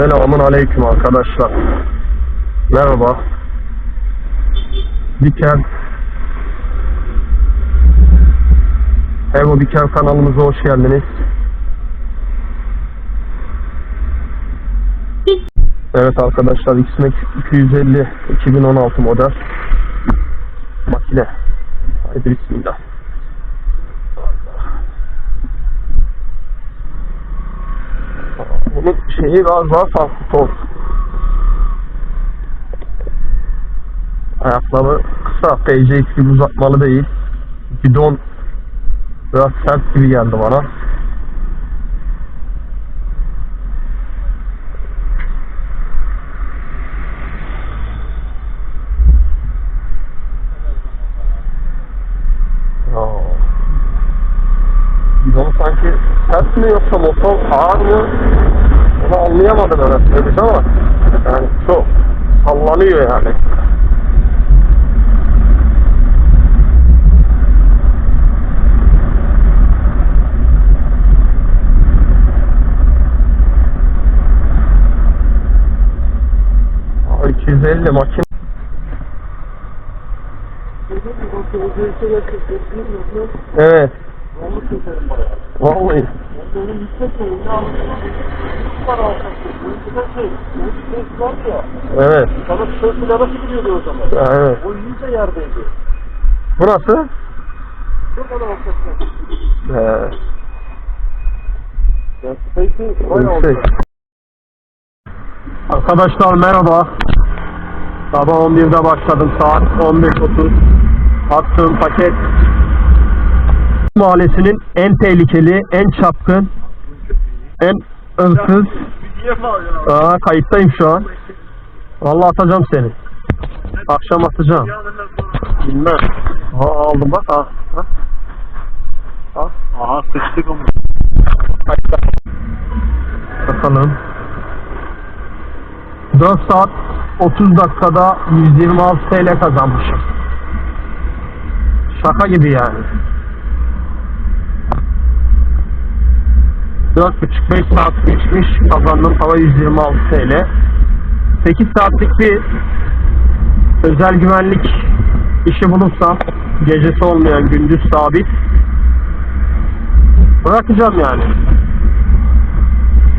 Selamun aleyküm arkadaşlar. Merhaba. Diken Evo Diken kanalımıza hoş geldiniz. Evet arkadaşlar XMAX 250 2016 model makine. Haydi bismillah. Şeyi biraz daha farklı sol. Ayakları kısa, PCX gibi uzatmalı değil. Bidon biraz sert gibi geldi bana. Bidon sanki sert mi yoksa motor ağır mı? Onu anlayamadım öyle biz ama yani çok sallanıyor yani. Aa, 250 makine Evet. Vallahi. Evet. Sana tişörtün arası gidiyordu o zaman. Evet. O iyice yerdeydi. Burası? Çok Ya Space'i bayağı yüksek. oldu. Arkadaşlar merhaba. Sabah 11'de başladım. Saat 15.30. Attığım paket mahallesinin en tehlikeli, en çapkın, en ya? Aa, kayıttayım şu an. Vallahi atacağım seni. Akşam atacağım. Bilmem. Aa, aldım bak. Ha. Ha. Ha. Aha sıçtık ama. Bakalım. 4 saat 30 dakikada 126 TL kazanmışım. Şaka gibi yani. 4,5-5 saat geçmiş kazandığım para 126 TL. 8 saatlik bir özel güvenlik işi bulursam gecesi olmayan gündüz sabit bırakacağım yani.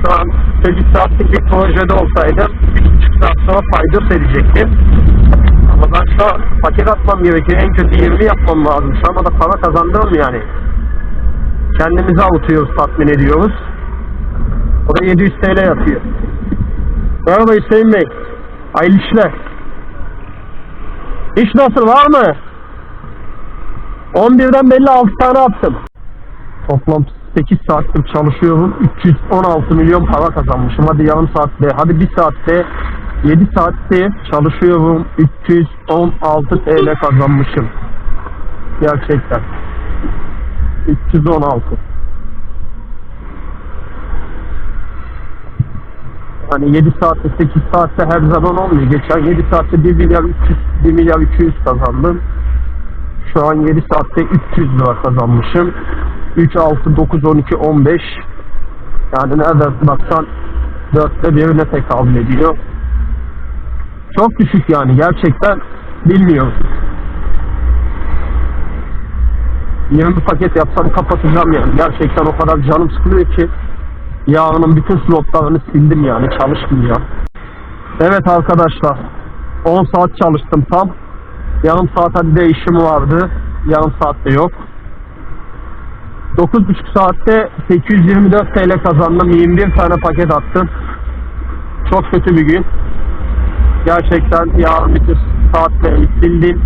Şu an 8 saatlik bir projede olsaydım 1,5 saat sonra fayda edecektim. Ama ben şu an paket atmam gerekiyor. En kötü 20 yapmam lazım. Şu anda da para kazandırım yani. Kendimizi avutuyoruz, tatmin ediyoruz. Da 700 TL yatıyor. Merhaba Hüseyin Bey. Hayırlı işler. İş nasıl var mı? 11'den belli 6 tane attım. Toplam 8 saattir çalışıyorum. 316 milyon para kazanmışım. Hadi yarım saatte, hadi bir saatte 7 saatte çalışıyorum. 316 TL kazanmışım. Gerçekten. 316. Hani 7 saatte 8 saatte her zaman olmuyor. Geçen 7 saatte 1 milyar 300 1 milyar 200 kazandım. Şu an 7 saatte 300 lira kazanmışım. 3, 6, 9, 12, 15. Yani nereden baksan dörtte birine tekabül ediyor. Çok düşük yani gerçekten bilmiyorum. 20 paket yapsam kapatacağım yani. Gerçekten o kadar canım sıkılıyor ki yarının bütün slotlarını sildim yani çalışmıyor. Evet arkadaşlar 10 saat çalıştım tam. Yarım saat hadi de işim vardı. Yarım saatte yok. 9,5 saatte 824 TL kazandım. 21 tane paket attım. Çok kötü bir gün. Gerçekten yarın bütün saatlerimi sildim.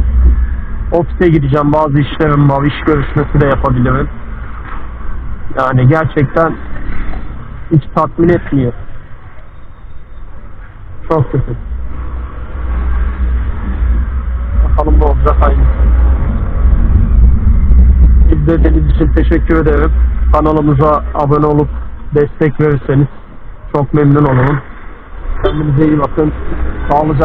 Ofise gideceğim. Bazı işlerim var. İş görüşmesi de yapabilirim. Yani gerçekten hiç tatmin etmiyor. Çok kötü. Bakalım ne olacak aynısı. İzlediğiniz için teşekkür ederim. Kanalımıza abone olup destek verirseniz çok memnun olurum. Kendinize iyi bakın. Sağlıcakla.